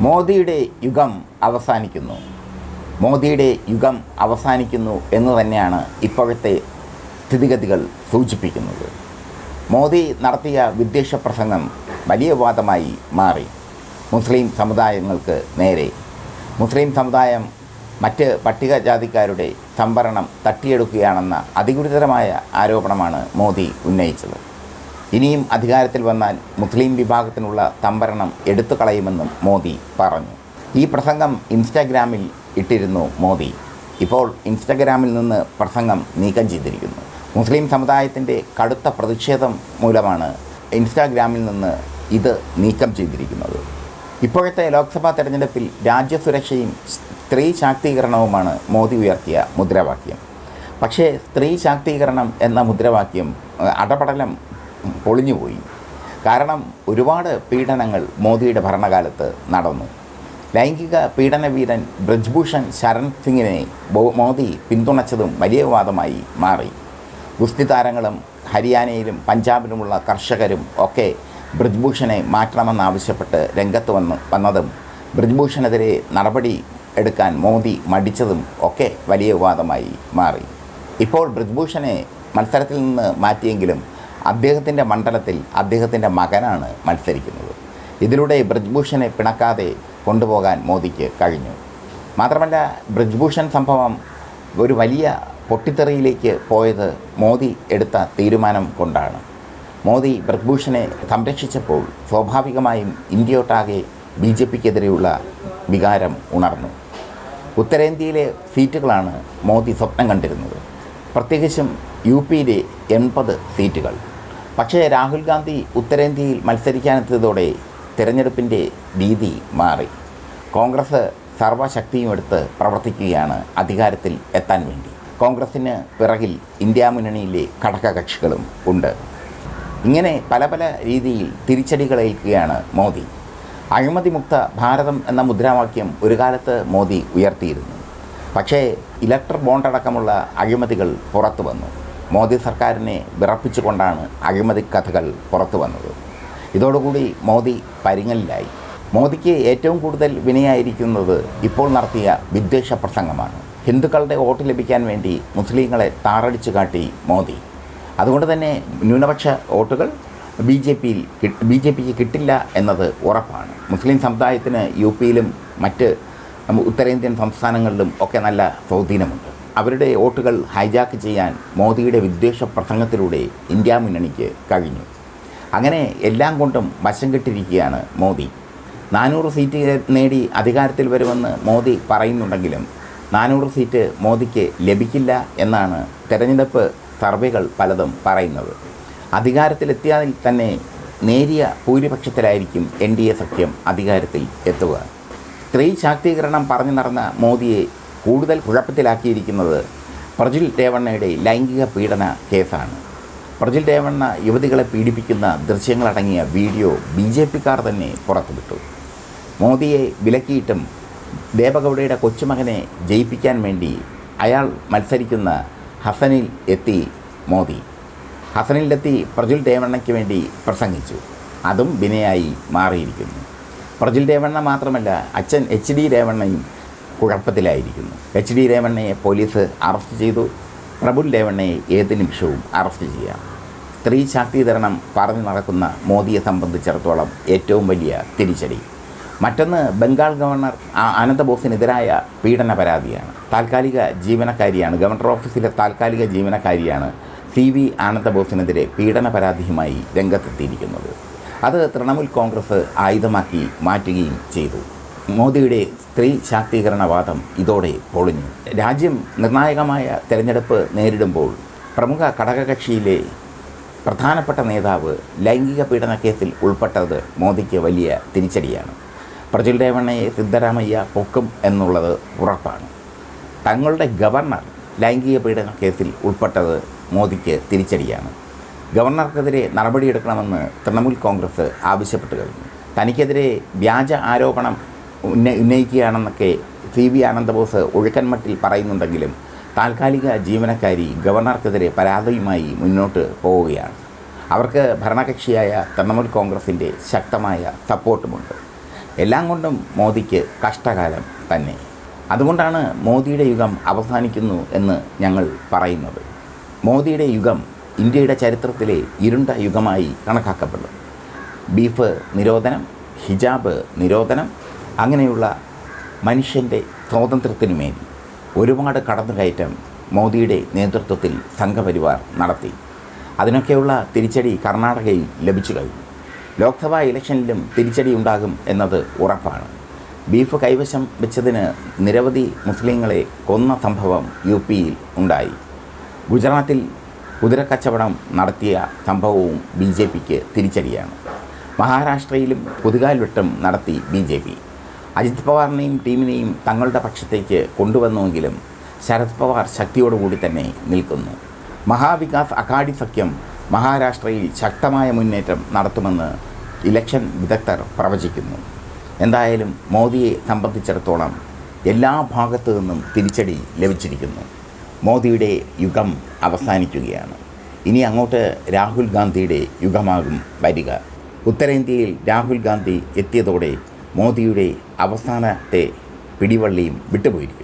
മോദിയുടെ യുഗം അവസാനിക്കുന്നു. മോദിയുടെ യുഗം അവസാനിക്കുന്നു എന്ന് തന്നെയാണ് ഇപ്പോഴത്തെ സ്ഥിതിഗതികൾ സൂചിപ്പിക്കുന്നത്. മോദി നടത്തിയ വിദ്വേഷ പ്രസംഗം വലിയ വാദമായി മാറി. മുസ്ലിം സമുദായങ്ങൾക്ക് നേരെ. മുസ്ലിം സമുദായം മറ്റ് പട്ടികജാതിക്കാരുടെ സംവരണം തട്ടിയെടുക്കുകയാണെന്ന അതിഗുരുതരമായ ആരോപണമാണ് മോദി ഉന്നയിച്ചത്. ഇനിയും അധികാരത്തിൽ വന്നാൽ മുസ്ലിം വിഭാഗത്തിനുള്ള സംവരണം എടുത്തു കളയുമെന്നും മോദി പറഞ്ഞു. ഈ പ്രസംഗം ഇൻസ്റ്റാഗ്രാമിൽ ഇട്ടിരുന്നു മോദി. ഇപ്പോൾ ഇൻസ്റ്റാഗ്രാമിൽ നിന്ന് പ്രസംഗം നീക്കം ചെയ്തിരിക്കുന്നു. മുസ്ലിം സമുദായത്തിന്റെ കടുത്ത പ്രതിഷേധം മൂലമാണ് ഇൻസ്റ്റാഗ്രാമിൽ നിന്ന് ഇത് നീക്കം ചെയ്തിരിക്കുന്നത്. ഇപ്പോഴത്തെ ലോക്സഭാ തെരഞ്ഞെടുപ്പിൽ രാജ്യസുരക്ഷയും സ്ത്രീ ശാക്തീകരണവുമാണ് മോദി ഉയർത്തിയ മുദ്രാവാക്യം. പക്ഷേ സ്ത്രീ ശാക്തീകരണം എന്ന മുദ്രാവാക്യം അടപടലം പൊളിഞ്ഞുപോയി. കാരണം ഒരുപാട് പീഡനങ്ങൾ മോദിയുടെ ഭരണകാലത്ത് നടന്നു. ലൈംഗിക പീഡനവീരൻ ബ്രജ്ഭൂഷൺ ശരൺ സിംഗിനെ മോദി പിന്തുണച്ചതും വലിയ വിവാദമായി മാറി. ഗുസ്തി താരങ്ങളും ഹരിയാനയിലും പഞ്ചാബിലുമുള്ള കർഷകരും ഒക്കെ ബ്രിജ്ഭൂഷനെ മാറ്റണമെന്നാവശ്യപ്പെട്ട് രംഗത്ത് വന്ന് വന്നതും ബ്രിജ്ഭൂഷനെതിരെ നടപടി എടുക്കാൻ മോദി മടിച്ചതും ഒക്കെ വലിയ വിവാദമായി മാറി. ഇപ്പോൾ ബ്രിജ്ഭൂഷനെ മത്സരത്തിൽ നിന്ന് മാറ്റിയെങ്കിലും അദ്ദേഹത്തിന്റെ മണ്ഡലത്തിൽ അദ്ദേഹത്തിന്റെ മകനാണ് മത്സരിക്കുന്നത്. ഇതിലൂടെ ബ്രജ്ഭൂഷനെ പിണക്കാതെ കൊണ്ടുപോകാൻ മോദിക്ക് കഴിഞ്ഞു. മാത്രമല്ല ബ്രിജ്ഭൂഷൺ സംഭവം ഒരു വലിയ പൊട്ടിത്തെറിയിലേക്ക് പോയത് മോദി എടുത്ത തീരുമാനം കൊണ്ടാണ്. മോദി ബ്രജ്ഭൂഷനെ സംരക്ഷിച്ചപ്പോൾ സ്വാഭാവികമായും ഇന്ത്യയൊട്ടാകെ ബി ജെ പിക്കെതിരെയുള്ള വികാരം ഉണർന്നു. ഉത്തരേന്ത്യയിലെ സീറ്റുകളാണ് മോദി സ്വപ്നം കണ്ടിരുന്നത്. പ്രത്യേകിച്ചും യു പിയിലെ എൺപത് സീറ്റുകൾ. പക്ഷേ രാഹുൽ ഗാന്ധി ഉത്തരേന്ത്യയിൽ മത്സരിക്കാനെത്തിയതോടെ തിരഞ്ഞെടുപ്പിന്റെ രീതി മാറി. കോൺഗ്രസ് സർവശക്തിയും എടുത്ത് പ്രവർത്തിക്കുകയാണ് അധികാരത്തിൽ എത്താൻ വേണ്ടി. കോൺഗ്രസിന് പിറകിൽ ഇന്ത്യ മുന്നണിയിലെ ഘടകകക്ഷികളും ഉണ്ട്. ഇങ്ങനെ പല പല രീതിയിൽ തിരിച്ചടികളേൽക്കുകയാണ് മോദി. അഴിമതിമുക്ത ഭാരതം എന്ന മുദ്രാവാക്യം ഒരു കാലത്ത് മോദി ഉയർത്തിയിരുന്നു. പക്ഷേ ഇലക്ട്രിക് ബോണ്ടടക്കമുള്ള അഴിമതികൾ പുറത്തു വന്നു. മോദി സർക്കാരിനെ വിറപ്പിച്ചുകൊണ്ടാണ് അഴിമതി കഥകൾ പുറത്തു വന്നത്. ഇതോടുകൂടി മോദി പരിങ്ങലിലായി. മോദിക്ക് ഏറ്റവും കൂടുതൽ വിനയായിരിക്കുന്നത് ഇപ്പോൾ നടത്തിയ വിദ്വേഷ പ്രസംഗമാണ്. ഹിന്ദുക്കളുടെ വോട്ട് ലഭിക്കാൻ വേണ്ടി മുസ്ലിങ്ങളെ താറടിച്ചു കാട്ടി മോദി. അതുകൊണ്ട് തന്നെ ന്യൂനപക്ഷ വോട്ടുകൾ ബി ജെ പിയിൽ ബി ജെ പിക്ക് കിട്ടില്ല എന്നത് ഉറപ്പാണ്. മുസ്ലിം സമുദായത്തിന് യു പിയിലും മറ്റ് ഉത്തരേന്ത്യൻ സംസ്ഥാനങ്ങളിലും ഒക്കെ നല്ല സ്വാധീനമുണ്ട്. അവരുടെ വോട്ടുകൾ ഹൈജാക്ക് ചെയ്യാൻ മോദിയുടെ വിദ്വേഷ പ്രസംഗത്തിലൂടെ ഇന്ത്യ മുന്നണിക്ക് കഴിഞ്ഞു. അങ്ങനെ എല്ലാം കൊണ്ടും വശം കെട്ടിരിക്കുകയാണ് മോദി. നാനൂറ് സീറ്റ് നേടി അധികാരത്തിൽ വരുമെന്ന് മോദി പറയുന്നുണ്ടെങ്കിലും നാനൂറ് സീറ്റ് മോദിക്ക് ലഭിക്കില്ല എന്നാണ് തെരഞ്ഞെടുപ്പ് സർവേകൾ പലതും പറയുന്നത്. അധികാരത്തിലെത്തിയാൽ തന്നെ നേരിയ ഭൂരിപക്ഷത്തിലായിരിക്കും എൻ ഡി എ സഖ്യം അധികാരത്തിൽ എത്തുക. സ്ത്രീ ശാക്തീകരണം പറഞ്ഞു നടന്ന മോദിയെ കൂടുതൽ കുഴപ്പത്തിലാക്കിയിരിക്കുന്നത് പ്രജിൽ രേവണ്ണയുടെ ലൈംഗിക പീഡന കേസാണ്. പ്രജിൽ രേവണ്ണ യുവതികളെ പീഡിപ്പിക്കുന്ന ദൃശ്യങ്ങളടങ്ങിയ വീഡിയോ ബി ജെ പിക്കാർ തന്നെ പുറത്തുവിട്ടു. മോദിയെ വിലക്കിയിട്ടും ദേവഗൗഡയുടെ കൊച്ചുമകനെ ജയിപ്പിക്കാൻ വേണ്ടി അയാൾ മത്സരിക്കുന്ന ഹസനിൽ എത്തി മോദി. ഹസനിലെത്തി പ്രജുൽ രേവണ്ണയ്ക്ക് വേണ്ടി പ്രസംഗിച്ചു. അതും വിനയായി മാറിയിരിക്കുന്നു. പ്രജുൽ രേവണ്ണ മാത്രമല്ല അച്ഛൻ എച്ച് ഡി രേവണ്ണയും കുഴപ്പത്തിലായിരിക്കുന്നു. എച്ച് ഡി രേവണ്ണയെ പോലീസ് അറസ്റ്റ് ചെയ്തു. പ്രബുൽ രേവണ്ണയെ ഏത് നിമിഷവും അറസ്റ്റ് ചെയ്യാം. സ്ത്രീ ശാക്തീകരണം പറഞ്ഞു നടക്കുന്ന മോദിയെ സംബന്ധിച്ചിടത്തോളം ഏറ്റവും വലിയ തിരിച്ചടി. മറ്റൊന്ന് ബംഗാൾ ഗവർണർ അനന്തബോസിനെതിരായ പീഡന പരാതിയാണ്. താൽക്കാലിക ജീവനക്കാരിയാണ് ഗവർണർ ഓഫീസിലെ താൽക്കാലിക ജീവനക്കാരിയാണ് സി വി ആനന്ദബോസിനെതിരെ പീഡന പരാതിയുമായി രംഗത്തെത്തിയിരിക്കുന്നത്. അത് തൃണമൂൽ കോൺഗ്രസ് ആയുധമാക്കി മാറ്റുകയും ചെയ്തു. മോദിയുടെ സ്ത്രീ ശാക്തീകരണവാദം ഇതോടെ പൊളിഞ്ഞു. രാജ്യം നിർണായകമായ തെരഞ്ഞെടുപ്പ് നേരിടുമ്പോൾ പ്രമുഖ ഘടകകക്ഷിയിലെ പ്രധാനപ്പെട്ട നേതാവ് ലൈംഗിക പീഡന കേസിൽ ഉൾപ്പെട്ടത് മോദിക്ക് വലിയ തിരിച്ചടിയാണ്. പ്രജുൽ രേവണ്ണയെ സിദ്ധരാമയ്യ പൊക്കും എന്നുള്ളത് ഉറപ്പാണ്. തങ്ങളുടെ ഗവർണർ ലൈംഗിക പീഡന കേസിൽ ഉൾപ്പെട്ടത് മോദിക്ക് തിരിച്ചടിയാണ്. ഗവർണർക്കെതിരെ നടപടിയെടുക്കണമെന്ന് തൃണമൂൽ കോൺഗ്രസ് ആവശ്യപ്പെട്ടു കഴിഞ്ഞു. തനിക്കെതിരെ വ്യാജ ആരോപണം ഉന്ന ഉന്നയിക്കുകയാണെന്നൊക്കെ സി വി ആനന്ദബോസ് ഒഴുക്കൻമട്ടിൽ പറയുന്നുണ്ടെങ്കിലും താൽക്കാലിക ജീവനക്കാരി ഗവർണർക്കെതിരെ പരാതിയുമായി മുന്നോട്ട് പോവുകയാണ്. അവർക്ക് ഭരണകക്ഷിയായ തൃണമൂൽ കോൺഗ്രസിന്റെ ശക്തമായ സപ്പോർട്ടുമുണ്ട്. എല്ലാം കൊണ്ടും മോദിക്ക് കഷ്ടകാലം തന്നെ. അതുകൊണ്ടാണ് മോദിയുടെ യുഗം അവസാനിക്കുന്നു എന്ന് ഞങ്ങൾ പറയുന്നത്. മോദിയുടെ യുഗം ഇന്ത്യയുടെ ചരിത്രത്തിലെ ഇരുണ്ട യുഗമായി കണക്കാക്കപ്പെടും ബീഫ് നിരോധനം ഹിജാബ് നിരോധനം അങ്ങനെയുള്ള മനുഷ്യന്റെ സ്വാതന്ത്ര്യത്തിനു സ്വാതന്ത്ര്യത്തിനുമേൽ ഒരുപാട് കടന്നുകയറ്റം മോദിയുടെ നേതൃത്വത്തിൽ സംഘപരിവാർ നടത്തി. അതിനൊക്കെയുള്ള തിരിച്ചടി കർണാടകയിൽ ലഭിച്ചു കഴിഞ്ഞു. ലോക്സഭാ ഇലക്ഷനിലും തിരിച്ചടി ഉണ്ടാകും എന്നത് ഉറപ്പാണ്. ബീഫ് കൈവശം വെച്ചതിന് നിരവധി മുസ്ലിങ്ങളെ കൊന്ന സംഭവം യു പിയിൽ ഉണ്ടായി. ഗുജറാത്തിൽ കുതിരക്കച്ചവടം നടത്തിയ സംഭവവും ബി ജെ പിക്ക് തിരിച്ചടിയാണ്. മഹാരാഷ്ട്രയിലും പുതുകാൽവെട്ടം നടത്തി ബി ജെ പി. അജിത് പവാറിനെയും ടീമിനെയും തങ്ങളുടെ പക്ഷത്തേക്ക് കൊണ്ടുവന്നുവെങ്കിലും ശരത് പവാർ ശക്തിയോടുകൂടി തന്നെ നിൽക്കുന്നു. മഹാവികാസ് അഘാടി സഖ്യം മഹാരാഷ്ട്രയിൽ ശക്തമായ മുന്നേറ്റം നടത്തുമെന്ന് ഇലക്ഷൻ വിദഗ്ധർ പ്രവചിക്കുന്നു. എന്തായാലും മോദിയെ സംബന്ധിച്ചിടത്തോളം എല്ലാ ഭാഗത്തു നിന്നും തിരിച്ചടി ലഭിച്ചിരിക്കുന്നു. മോദിയുടെ യുഗം അവസാനിക്കുകയാണ്. ഇനി അങ്ങോട്ട് രാഹുൽ ഗാന്ധിയുടെ യുഗമാകും വരിക. ഉത്തരേന്ത്യയിൽ രാഹുൽ ഗാന്ധി എത്തിയതോടെ മോദിയുടെ അവസാനത്തെ പിടിവള്ളിയും വിട്ടുപോയിരിക്കും